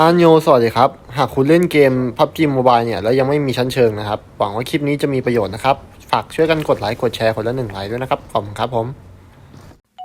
อันโยสวัสดีครับ หากคุณเล่นเกม PUBG Mobile เนี่ย แล้วยังไม่มีชั้นเชิงนะครับ หวังว่าคลิปนี้จะมีประโยชน์นะครับ ฝากช่วยกันกดไลค์ กดแชร์คนละหนึ่งไลค์ด้วยนะครับ ขอบคุณครับผม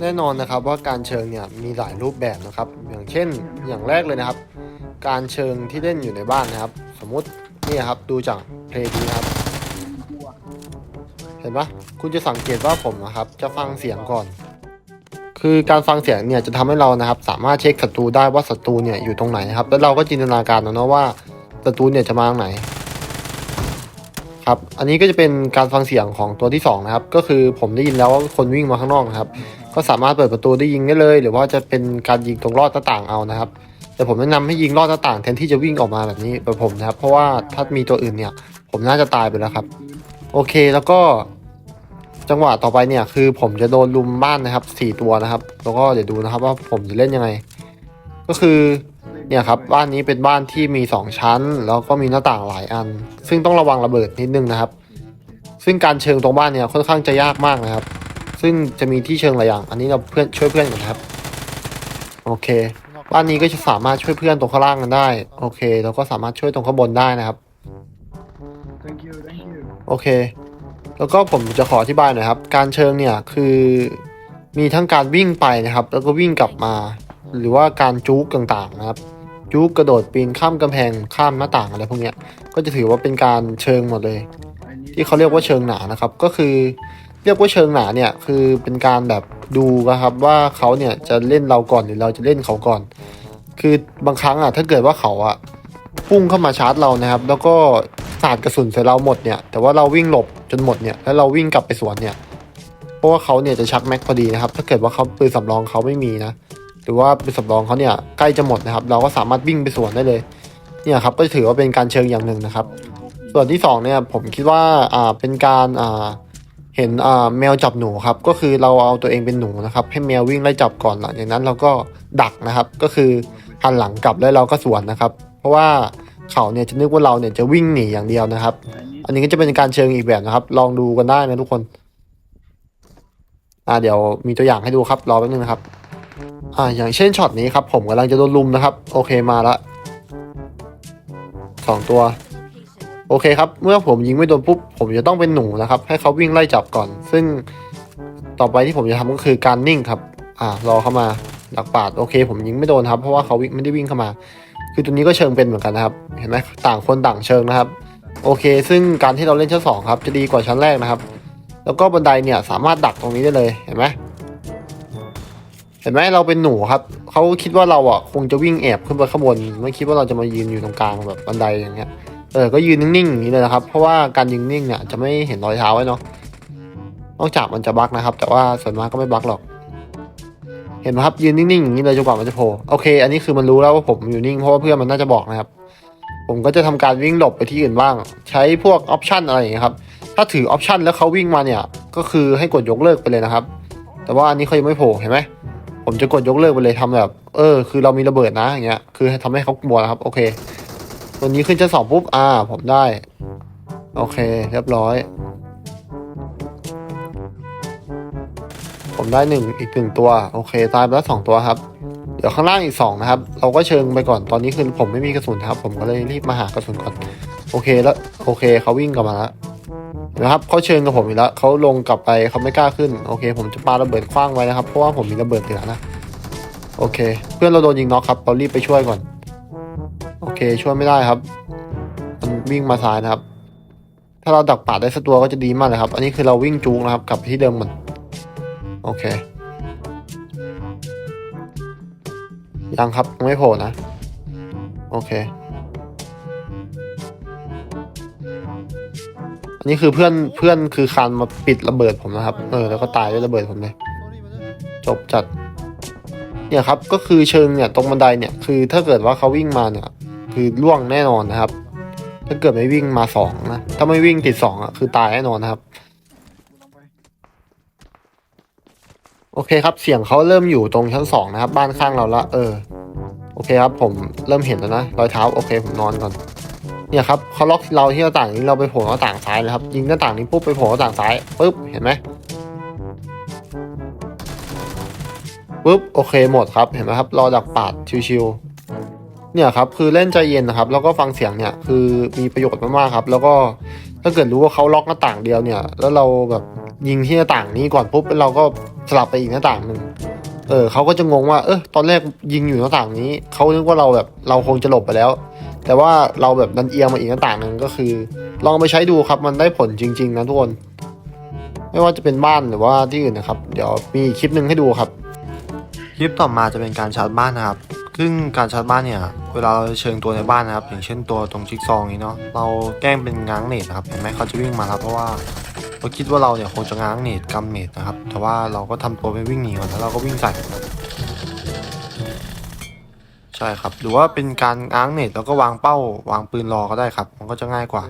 แน่นอนนะครับว่าการเชิงเนี่ยมีหลายรูปแบบนะครับ อย่างเช่นอย่างแรกเลยนะครับ การเชิงที่เล่นอยู่ในบ้านนะครับ สมมตินี่ครับดูจากเพลงนี้ครับ เห็นปะคุณจะสังเกตว่าผมนะครับ จะฟังเสียงก่อน คือการฟังเสียงเนี่ยจะทำให้เรานะครับ สามารถเช็คศัตรูได้ว่าศัตรูเนี่ยอยู่ตรงไหนนะครับ แล้วเราก็จินตนาการนะว่าศัตรูเนี่ยจะมาทางไหน ครับ อันนี้ก็จะเป็นการฟังเสียงของตัวที่สองนะครับ ก็คือผมได้ยินแล้วว่าคนวิ่งมาข้างนอกนะครับ ก็สามารถเปิดประตูได้ยิงได้เลย หรือว่าจะเป็นการยิงตรงลอดหน้าต่างเอานะครับ แต่ผมแนะนำให้ยิงลอดหน้าต่างแทนที่จะวิ่งออกมาแบบนี้แบบผมนะครับ เพราะว่าถ้ามีตัวอื่นเนี่ย ผมน่าจะตายไปแล้วครับ โอเค แล้วก็จังหวะต่อไปเนี่ย คือผมจะโดนลุมบ้านนะครับสี่ตัวนะครับ แล้วก็เดี๋ยวดูนะครับว่าผมจะเล่นยังไง ก็คือ เนี่ยครับบ้านนี้เป็นบ้านที่มีสองชั้น แล้วก็มีหน้าต่างหลายอัน ซึ่งต้องระวังระเบิดนิดนึงนะครับ ซึ่งการเชิงตรงบ้านเนี่ยค่อนข้างจะยากมากนะครับ ซึ่งจะมีที่เชิงหลายอย่าง อันนี้เราเพื่อนช่วยเพื่อนกันะครับ โอเค บ้านนี้ก็จะสามารถช่วยเพื่อนตรงข้างล่างกันได้ โอเคเราก็สามารถช่วยตรงข้างบนได้นะครับ โอเค แล้วก็ผมจะขออธิบายหน่อยครับ การเชิงเนี่ยคือมีทั้งการวิ่งไปนะครับ แล้วก็วิ่งกลับมา หรือว่าการจุกต่างๆนะครับ จุกกระโดดปีนข้ามกำแพงข้ามหน้าต่างอะไรพวกนี้ก็จะถือว่าเป็นการเชิงหมดเลย ที่เขาเรียกว่าเชิงหนานะครับ ก็คือเรียกว่าเชิงหนาเนี่ยคือเป็นการแบบดูนะครับว่าเขาเนี่ยจะเล่นเราก่อนหรือเราจะเล่นเขาก่อน คือบางครั้งอะถ้าเกิดว่าเขาอะพุ่งเข้ามาชาร์จเรานะครับ แล้วก็สาดกระสุนใส่เราหมดเนี่ย แต่ว่าเราวิ่งหลบจนหมดเนี่ยแล้วเราวิ่งกลับไปสวนเนี่ย เพราะว่าเขาเนี่ยจะชักแม็กพอดีนะครับ ถ้าเกิดว่าเขาปืนสำรองเขาไม่มีนะ หรือว่าปืนสำรองเขาเนี่ยใกล้จะหมดนะครับ เราก็สามารถวิ่งไปสวนได้เลยเนี่ยครับก็ถือว่าเป็นการเชิงอย่างหนึ่งนะครับ ส่วนที่สองเนี่ยผมคิดว่าอ่าเป็นการอ่าเห็นอ่าแมวจับหนูครับก็คือเราเอาตัวเองเป็นหนูนะครับให้แมววิ่งไล่จับก่อนหลังจากนั้นเราก็ดักนะครับ ก็คือหันหลังกลับแล้วเราก็สวนนะครับ เพราะว่าเขาเนี่ยจะนึกว่าเราเนี่ยจะวิ่งหนีอย่างเดียวนะครับ อันนี้ก็จะเป็นการเชิงอีกแบบนะครับ ลองดูกันได้นะทุกคน อ่าเดี๋ยวมีตัวอย่างให้ดูครับรอแป๊บนึงนะครับ อ่าอย่างเช่นช็อตนี้ครับผมกำลังจะโดนลุมนะครับ โอเคมาละสองตัว โอเคครับ เมื่อผมยิงไม่โดนปุ๊บผมจะต้องเป็นหนูนะครับ ให้เขาวิ่งไล่จับก่อน ซึ่งต่อไปที่ผมจะทำก็คือการนิ่งครับ อ่ารอเข้ามาหลักปาดโอเค ผมยิงไม่โดนครับ เพราะว่าเขาไม่ได้วิ่งเข้ามา คือตัวนี้ก็เชิงเป็นเหมือนกันนะครับ เห็นไหมต่างคนต่างเชิงนะครับ โอเค ซึ่งการที่เราเล่นชั้นสองครับจะดีกว่าชั้นแรกนะครับ แล้วก็บันไดเนี่ยสามารถดักตรงนี้ได้เลยเห็นไหม เห็นไหมเราเป็นหนูครับเขาคิดว่าเราอะคงจะวิ่งแอบขึ้นไปข้างบนไม่คิดว่าเราจะมายืนอยู่ตรงกลางแบบบันไดอย่างเงี้ยเออก็ยืนนิ่งๆอย่างนี้เลยนะครับ เพราะว่าการยืนนิ่งเนี่ยจะไม่เห็นรอยเท้าไว้เนาะนอกจากมันจะบั๊กนะครับ แต่ว่าส่วนมากก็ไม่บั๊กหรอก เห็นไหมครับยืนนิ่งๆอย่างนี้เลยจนกว่ามันจะโผล่โอเค อันนี้คือมันรู้แล้วว่าผมอยู่นิ่งเพราะว่าเพื่อนมันน่าจะบอกนะครับ ผมก็จะทำการวิ่งหลบไปที่อื่นบ้าง ใช้พวกออปชันอะไรอย่างเงี้ยครับถ้าถือออปชันแล้วเขาวิ่งมาเนี่ยก็คือให้กดยกเลิกไปเลยนะครับ แต่ว่าอันนี้เขายังไม่โผล่เห็นไหม ผมจะกดยกเลิกไปเลยทำแบบ เออ คือเรามีระเบิดนะอย่างเงี้ย คือทำให้เขากลัวนะครับ โอเค ตัวนี้ขึ้นชั้นสองปุ๊บ อ่า ผมได้ โอเค เรียบร้อย ผมได้หนึ่งอีกหนึ่งตัว โอเค ตายไปแล้วสองตัวครับ เดี๋ยวข้างล่างอีกสองนะครับ เราก็เชิงไปก่อน ตอนนี้คือผมไม่มีกระสุนครับ ผมก็เลยรีบมาหากระสุนก่อน โอเคแล้ว โอเค เขาวิ่งกลับมาแล้ว นะครับเขาเชิงกับผมอีกแล้วเขาลงกลับไปเขาไม่กล้าขึ้นโอเค ผมจะปาระเบิดคว้างไว้นะครับเพราะว่าผมมีระเบิดเหลือนะโอเค เพื่อนเราโดนยิงน็อกครับเรารีบไปช่วยก่อน โอเคช่วยไม่ได้ครับ มันวิ่งมาซ้ายนะครับ ถ้าเราดักป่าได้สักตัวก็จะดีมากเลยครับ อันนี้คือเราวิ่งจูงนะครับ กลับที่เดิมเหมดโอเคยังครับยังไม่โผล่นะ โอเค นนี้คือเพื่อนเพื่อนคือคานมาปิดระเบิดผมนะครับ เออแล้วก็ตายด้วยระเบิดผมเลย จบจัด เนี่ยครับก็คือเชิงเนี่ยตรงบันไดเนี่ยคือถ้าเกิดว่าเขาวิ่งมาเนี่ย คือล่วงแน่นอนนะครับ ถ้าเกิดไม่วิ่งมาสองนะถ้าไม่วิ่งติดสองอะคือตายแน่นอนนะครับ โอเคครับเสียงเขาเริ่มอยู่ตรงชั้นสองนะครับ บ้านข้างเราละเออ โอเคครับผมเริ่มเห็นแล้วนะรอยเท้าโอเคผมนอนก่อน เนี่ยครับเขาล็อกเราที่หน้าต่างนี้เราไปโผล่หน้าต่างซ้ายเลยครับ ยิงหน้าต่างนี้ปุ๊บไปโผล่หน้าต่างซ้ายปุ๊บเห็นไหมปุ๊บโอเคหมดครับเห็นไหมครับรอดักปาดชิวๆเนี่ยครับคือเล่นใจเย็นนะครับ แล้วก็ฟังเสียงเนี่ยคือมีประโยชน์มากๆครับ แล้วก็ถ้าเกิดรู้ว่าเขาล็อกหน้าต่างเดียวเนี่ย แล้วเราแบบยิงที่หน้าต่างนี้ก่อนปุ๊บแล้วเราก็สลับไปอีกหน้าต่างหนึ่งเออเขาก็จะงงว่าเออตอนแรกยิงอยู่หน้าต่างนี้เขานึกว่าเราแบบเราคงจะหลบไปแล้ว แต่ว่าเราแบบดันเอียงมาอีกหน้าต่างหนึ่งก็คือ ลองไปใช้ดูครับมันได้ผลจริง ๆ นะทุกคน ไม่ว่าจะเป็นบ้านหรือว่าที่อื่นนะครับ เดี๋ยวมีคลิปหนึ่งให้ดูครับ คลิปต่อมาจะเป็นการชาร์จบ้านนะครับซึ่งการชาร์จบ้านเนี่ย เวลาเราเชิงตัวในบ้านนะครับ อย่างเช่นตัวตรงจิ๊กซอว์นี้เนาะเราแกล้งเป็นง้างเนตนะครับเห็นไหมเขาจะวิ่งมาแล้วเพราะว่าเราคิดว่าเราเนี่ยคงจะง้างเนตกำเนตนะครับ แต่ว่าเราก็ทำตัวเป็นวิ่งหนีก่อนแล้วเราก็วิ่งใส่ ใช่ครับ หรือว่าเป็นการง้างเนตแล้วก็วางเป้าวางปืนรอก็ได้ครับ มันก็จะง่ายกว่า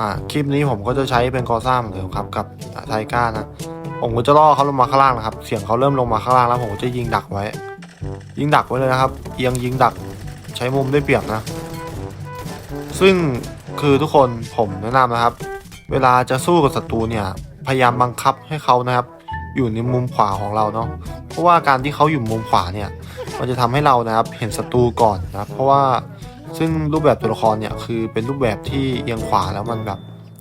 อ่าคลิปนี้ผมก็จะใช้เป็นกอซ่าเหมือนเดิมครับกับไทก้านะผมก็จะล่อเขาลงมาข้างล่างนะครับเสียงเขาเริ่มลงมาข้างล่างแล้วผมก็จะยิงดักไว้ ยิงดักไว้เลยนะครับ เอียงยิงดักใช้มุมได้เปรียบนะ ซึ่งคือทุกคนผมแนะนำนะครับ เวลาจะสู้กับศัตรูเนี่ย พยายามบังคับให้เขานะครับ อยู่ในมุมขวาของเราเนาะเพราะว่าการที่เขาอยู่มุมขวาเนี่ยมันจะทำให้เรานะครับเห็นศัตรูก่อนนะครับ เพราะว่าซึ่งรูปแบบตัวละครเนี่ยคือเป็นรูปแบบที่เอียงขวาแล้วมันแบบ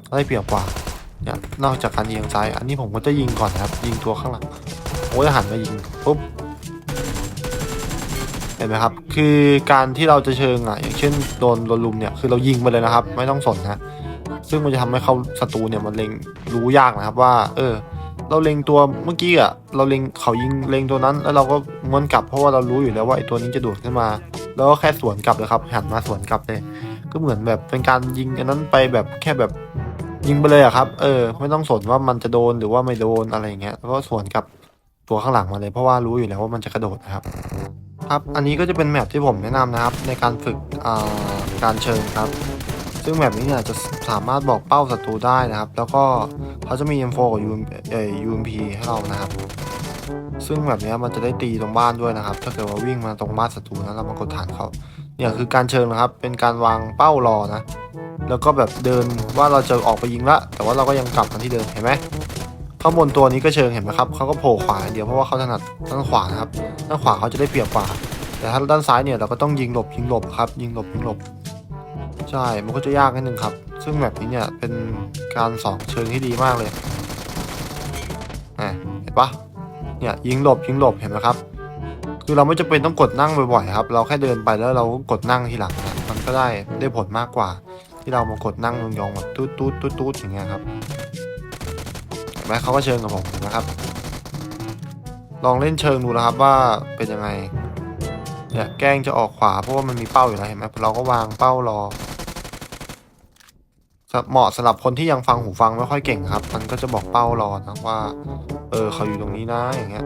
ได้เปรียบกว่าเนี่ยนอกจากการเอียงซ้าย อันนี้ผมก็จะยิงก่อนนะครับ ยิงตัวข้างหลังผมก็จะหันมายิงปุ๊บเห็นไหมครับ คือการที่เราจะเชิงอะอย่างเช่นโดนโดนลุมเนี่ยคือเรายิงไปเลยนะครับ ไม่ต้องสนนะซึ่งมันจะทำให้เขาศัตรูเนี่ยมันเล็งรู้ยากนะครับว่า เออ เราเล็งตัวเมื่อกี้อะเราเล็งเขายิงเล็งตัวนั้น แล้วเราก็ม้วนกลับเพราะว่าเรารู้อยู่แล้วว่าไอ้ตัวนี้จะโดดขึ้นมา แล้วก็แค่สวนกลับเลยครับหันมาสวนกลับเลย ก็เหมือนแบบเป็นการยิงอันนั้นไปแบบแค่แบบยิงไปเลยอะครับ เออ ไม่ต้องสนว่ามันจะโดนหรือว่าไม่โดนอะไรอย่างเงี้ยแล้วก็สวนกลับตัวข้างหลังมาเลย เพราะว่ารู้อยู่แล้วว่ามันจะกระโดดนะครับ ครับ อันนี้ก็จะเป็นแมปที่ผมแนะนำนะครับ ในการฝึกการเชิงครับ ซึ่งแมปนี้เนี่ยจะสามารถบอกเป้าศัตรูได้นะครับ แล้วก็เขาจะมี M4 กับ UMP เอ่อ UMP ให้เรานะครับ ซึ่งแบบนี้มันจะได้ตีตรงบ้านด้วยนะครับ ถ้าเกิดว่าวิ่งมาตรงบ้านศัตรูนะเรามากดฐานเขาเนี่ยคือการเชิงนะครับ เป็นการวางเป้ารอนะ แล้วก็แบบเดินว่าเราจะออกไปยิงละ แต่ว่าเราก็ยังกลับมาที่เดิมเห็นไหมข้างบนตัวนี้ก็เชิงเห็นไหมครับเขาก็โผล่ขวาเดียวเพราะว่าเขาถนัดด้านขวานะครับด้านขวาเขาจะได้เปรียบกว่า แต่ถ้าด้านซ้ายเนี่ยเราก็ต้องยิงหลบยิงหลบครับยิงหลบยิงหลบ ใช่ มันก็จะยากนิดนึงครับ ซึ่งแบบนี้เนี่ยเป็นการสองเชิงที่ดีมากเลยอะเห็นปะเนี่ยยิงหลบยิงหลบเห็นไหมครับ คือเราไม่จำเป็นต้องกดนั่งบ่อยๆครับ เราแค่เดินไปแล้วเราก็กดนั่งทีหลังนะมันก็ได้ได้ผลมากกว่า ที่เรามากดนั่งยองๆแบบตูดตูดตูดตูดอย่างเงี้ยครับเห็นไหมเขาก็เชิงกับผมเห็นะครับ ลองเล่นเชิงดูนะครับว่าเป็นยังไงเนี่ยแกล้งจะออกขวาเพราะว่ามันมีเป้าอยู่แล้วเห็นไหมเราก็วางเป้ารอ เหมาะสำหรับคนที่ยังฟังหูฟังไม่ค่อยเก่งครับ มันก็จะบอกเป้ารอนะว่า เออเขาอยู่ตรงนี้นะอย่างเงี้ย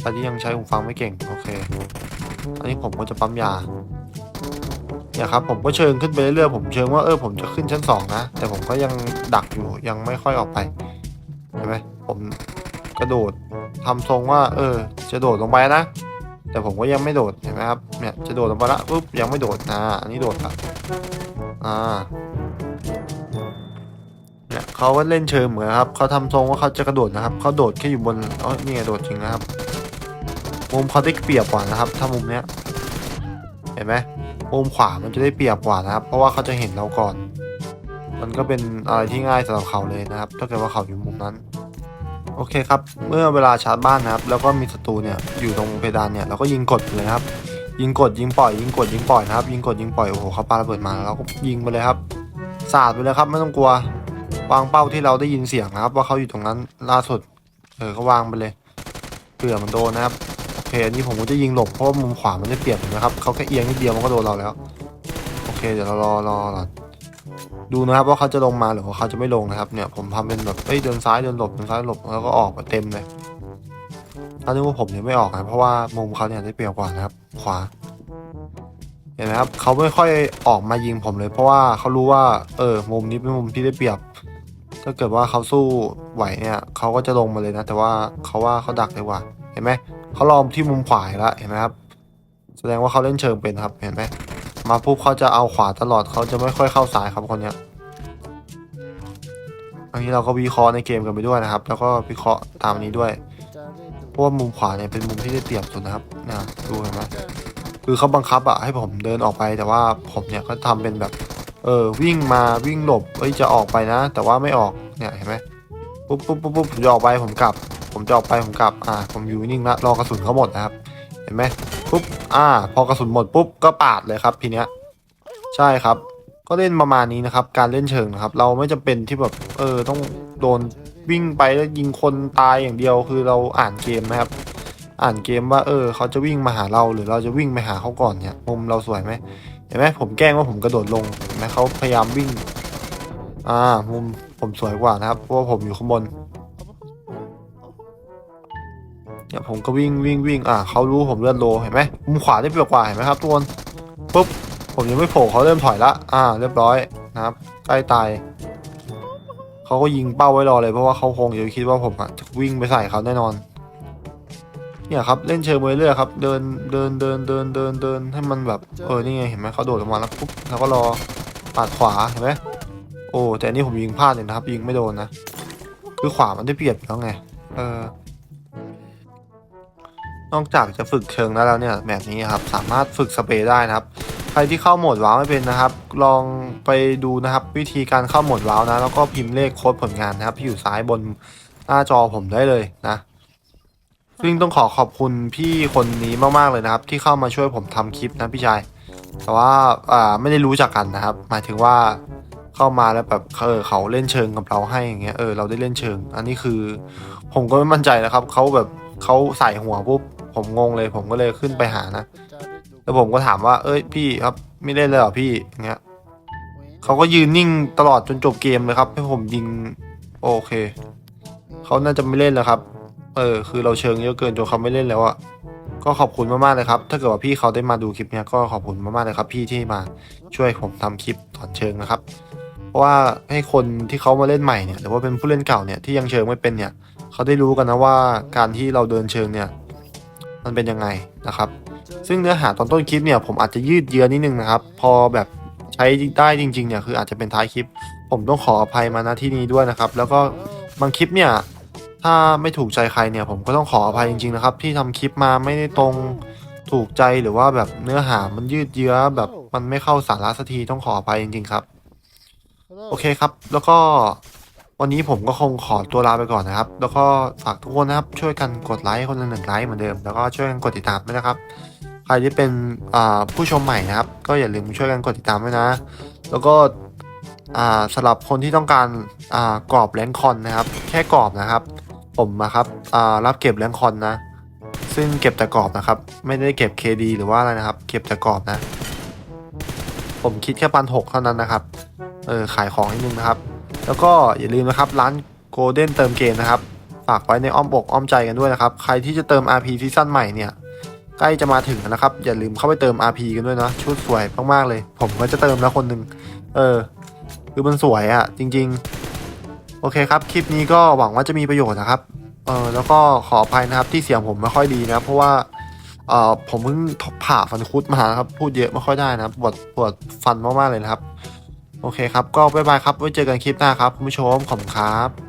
แต่ที่ยังใช้หูฟังไม่เก่งโอเค อันนี้ผมก็จะปั๊มยาเนี่ยครับผมก็เชิงขึ้นไปเรื่อยๆผมเชิงว่าเออผมจะขึ้นชั้นสองนะ แต่ผมก็ยังดักอยู่ยังไม่ค่อยออกไปเห็นไหมผมกระโดดทำทรงว่า เออ จะโดดลงไปนะ แต่ผมก็ยังไม่โดดเห็นไหมครับเนี่ยจะโดดลงไปละปุ๊บยังไม่โดดอ่าอันนี้โดดละอ่า เนี่ยเขาก็เล่นเชิงเหมือนครับเขาทำทรงว่าเขาจะกระโดดนะครับเขาโดดแค่อยู่บนอ๋อนี่ไงโดดจริงนะครับมุมเขาได้เปรียบกว่านะครับ ถ้ามุมเนี้ยเห็นไหมมุมขวามันจะได้เปรียบกว่านะครับ เพราะว่าเขาจะเห็นเราก่อน มันก็เป็นอะไรที่ง่ายสำหรับเขาเลยนะครับ ถ้าเกิดว่าเขาอยู่มุมนั้น โอเคครับ เมื่อเวลาชาร์จบ้านนะครับ แล้วก็มีศัตรูเนี่ยอยู่ตรงเพดานเนี่ยเราก็ยิงกดเลยครับ ยิงกดยิงปล่อย ยิงกดยิงปล่อยนะครับ ยิงกดยิงปล่อยโอ้โหเขาปาระเบิดมาแล้วเราก็ยิงไปเลยครับสาดไปเลยครับไม่ต้องกลัว วางเป้าที่เราได้ยินเสียงนะครับ ว่าเขาอยู่ตรงนั้นล่าสุด เออก็วางไปเลยเผื่อมันโดนนะครับโอเคอันนี้ผมก็จะยิงหลบเพราะว่ามุมขวามันได้เปรียบนะครับเขาแค่เอียงนิดเดียวมันก็โดนเราแล้ว โอเคเดี๋ยวเรารอรอรอดูนะครับว่าเขาจะลงมาหรือว่าเขาจะไม่ลงนะครับ เนี่ยผมทำเป็นแบบเอ้ยเดินซ้ายเดินหลบเดินซ้ายหลบแล้วก็ออกเต็มเลยถ้านึกว่าผมเนี่ยไม่ออกนะเพราะว่ามุมเขาเนี่ยได้เปรียบกว่านะครับ ขวาเห็นไหมครับเขาไม่ค่อยออกมายิงผมเลย เพราะว่าเขารู้ว่าเออมุมนี้เป็นมุมที่ได้เปรียบ ถ้าเกิดว่าเขาสู้ไหวเนี่ยเขาก็จะลงมาเลยนะ แต่ว่าเขาว่าเขาดักดีกว่าเห็นไหมเขาลอมที่มุมขวาแล้วเห็นไหมครับ แสดงว่าเขาเล่นเชิงเป็นครับ เห็นไหมมาปุ๊บเขาจะเอาขวาตลอดเขาจะไม่ค่อยเข้าซ้ายครับคนเนี้ยอันนี้เราก็วิเคราะห์ในเกมกันไปด้วยนะครับ แล้วก็วิเคราะห์ตามนี้ด้วยเพราะว่ามุมขวาเนี่ยเป็นมุมที่ได้เปรียบสุดนะครับนี่ยดูเห็นไหมคือเขาบังคับอะให้ผมเดินออกไปแต่ว่าผมเนี่ยก็ทำเป็นแบบ เออวิ่งมาวิ่งหลบเอ้ยจะออกไปนะ แต่ว่าไม่ออกเนี่ยเห็นไหมปุ๊บปุ๊บปุ๊บปุ๊บผมจะออกไปผมกลับ ผมจะออกไปผมกลับอ่า ผมอยู่นิ่งละรอกระสุนเขาหมดนะครับ เห็นไหมปุ๊บอ่า พอกระสุนหมดปุ๊บก็ปาดเลยครับทีเนี้ยใช่ครับ ก็เล่นประมาณนี้นะครับ การเล่นเชิงนะครับ เราไม่จำเป็นที่แบบเออต้องโดนวิ่งไปแล้วยิงคนตายอย่างเดียวคือเราอ่านเกมนะครับ อ่านเกมว่า เออ เขาจะวิ่งมาหาเราหรือเราจะวิ่งไปหาเขาก่อนเนี่ยมุมเราสวยไหม เห็นไหมผมแกล้งว่าผมกระโดดลงนไหมเขาพยายามวิ่ง อ่า มุมผมสวยกว่านะครับ เพราะว่าผมอยู่ข้างบนเนี่ยผมก็วิ่งวิ่งวิ่งอ่าเขารู้ผมเลือดโลเห็นไหมมุมขวาได้เปรียบกว่าเห็นไหมครับทุกคนปุ๊บผมยังไม่โผล่เขาเริ่มถอยละอ่า เรียบร้อยนะครับใกล้ตายเขาก็ยิงเป้าไว้รอเลยเพราะว่าเขาคงจะคิดว่าผมอะจะวิ่งไปใส่เขาแน่นอน เนี่ยครับเล่นเชิงไปเรื่อยครับ เดินเดินเดินเดินเดินเดินให้มันแบบเออนี่ไงเห็นไหมเขาโดดลงมาแล้วปุ๊บแล้วก็รอปาดขวาเห็นไหมโอ้แต่นี่ผมยิงพลาดเลยนะครับ ยิงไม่โดนนะคือขวามันได้เปรียบอยู่แล้วไงเออนอกจากจะฝึกเชิงได้แล้วเนี่ยแบบนี้ครับสามารถฝึกสเปรย์ได้นะครับ ใครที่เข้าโหมดว้าวไม่เป็นนะครับ ลองไปดูนะครับ วิธีการเข้าโหมดว้าวนะ แล้วก็พิมพ์เลขโค้ดผลงานนะครับที่อยู่ซ้ายบนหน้าจอผมได้เลยนะ ซึ่งต้องขอขอบคุณพี่คนนี้มากๆเลยนะครับ ที่เข้ามาช่วยผมทำคลิปนะพี่ชาย แต่ว่าอ่าไม่ได้รู้จักกันนะครับ หมายถึงว่าเข้ามาแล้วแบบเออเขาเล่นเชิงกับเราให้อย่างเงี้ยเออเราได้เล่นเชิง อันนี้คือ ผมก็ไม่มั่นใจนะครับเขาแบบเขาใส่หัวปุ๊บผมงงเลย ผมก็เลยขึ้นไปหานะ แล้วผมก็ถามว่า เอ้ยพี่ครับไม่เล่นเลยเหรอพี่อย่างเงี้ยเขาก็ยืนนิ่งตลอดจนจบเกมเลยครับให้ผมยิง โอเคเขาน่าจะไม่เล่นแล้วครับ เออคือเราเชิงเยอะเกินจนเขาไม่เล่นแล้วอะก็ขอบคุณมากๆเลยครับ ถ้าเกิดว่าพี่เขาได้มาดูคลิปเนี้ยก็ขอบคุณมากๆเลยครับ พี่ที่มาช่วยผมทำคลิปถอนเชิงนะครับ เพราะว่าให้คนที่เขามาเล่นใหม่เนี่ยหรือว่าเป็นผู้เล่นเก่าเนี่ยที่ยังเชิงไม่เป็นเนี่ยเขาได้รู้กันนะว่าการที่เราเดินเชิงเนี่ยมันเป็นยังไงนะครับ ซึ่งเนื้อหาตอนต้นคลิปเนี่ยผมอาจจะยืดเยื้อนิดนึงนะครับ พอแบบใช้ได้จริงๆเนี่ยคืออาจจะเป็นท้ายคลิป ผมต้องขออภัยมาณที่นี้ด้วยนะครับ แล้วก็บางคลิปเนี่ย ถ้าไม่ถูกใจใครเนี่ยผมก็ต้องขออภัยจริงๆนะครับ ที่ทำคลิปมาไม่ได้ตรงถูกใจหรือว่าแบบเนื้อหามันยืดเยื้อแบบมันไม่เข้าสาระสักทีต้องขออภัยจริง ๆครับ โอเคครับ แล้วก็วันนี้ผมก็คงขอตัวลาไปก่อนนะครับ แล้วก็ฝากทุกคนนะครับ ช่วยกันกดไลค์คนละหนึ่งไลค์เหมือนเดิม แล้วก็ช่วยกันกดติดตามด้วยนะครับ ใครที่เป็นผู้ชมใหม่นะครับ ก็อย่าลืมช่วยกันกดติดตามด้วยนะ แล้วก็สำหรับคนที่ต้องการกรอบแรงคอนนะครับ แค่กรอบนะครับ ผมนะครับอ่ารับเก็บแรงคอนนะ ซึ่งเก็บแต่กรอบนะครับ ไม่ได้เก็บ KD หรือว่าอะไรนะครับ เก็บแต่กรอบนะ ผมคิดแค่พันหกเท่านั้นนะครับ เออขายของนิดนึงนะครับ แล้วก็อย่าลืมนะครับร้านโกลเด้นเติมเกมนะครับ ฝากไว้ในอ้อมอกอ้อมใจกันด้วยนะครับ ใครที่จะเติม RP ซีซั่นใหม่เนี่ยใกล้จะมาถึงนะครับ อย่าลืมเข้าไปเติม RP กันด้วยนะชุดสวยมากๆเลย ผมก็จะเติมแล้วคนหนึ่งเออ คือมันสวยอะ่ะ จริง ๆ อเคครับ คลิปนี้ก็หวังว่าจะมีประโยชน์นะครับ เออแล้วก็ขออภัยนะครับที่เสียงผมไม่ค่อยดีนะ เพราะว่า เออผมเพิ่งผ่าฟันคุดมาครับ พูดเยอะไม่ค่อยได้นะปวดปวดฟันมากๆเลยนะครับ โอเคครับ ก็บ๊ายบายครับ ไว้เจอกันคลิปหน้าครับคุณผู้ชม ขอบคุณครับ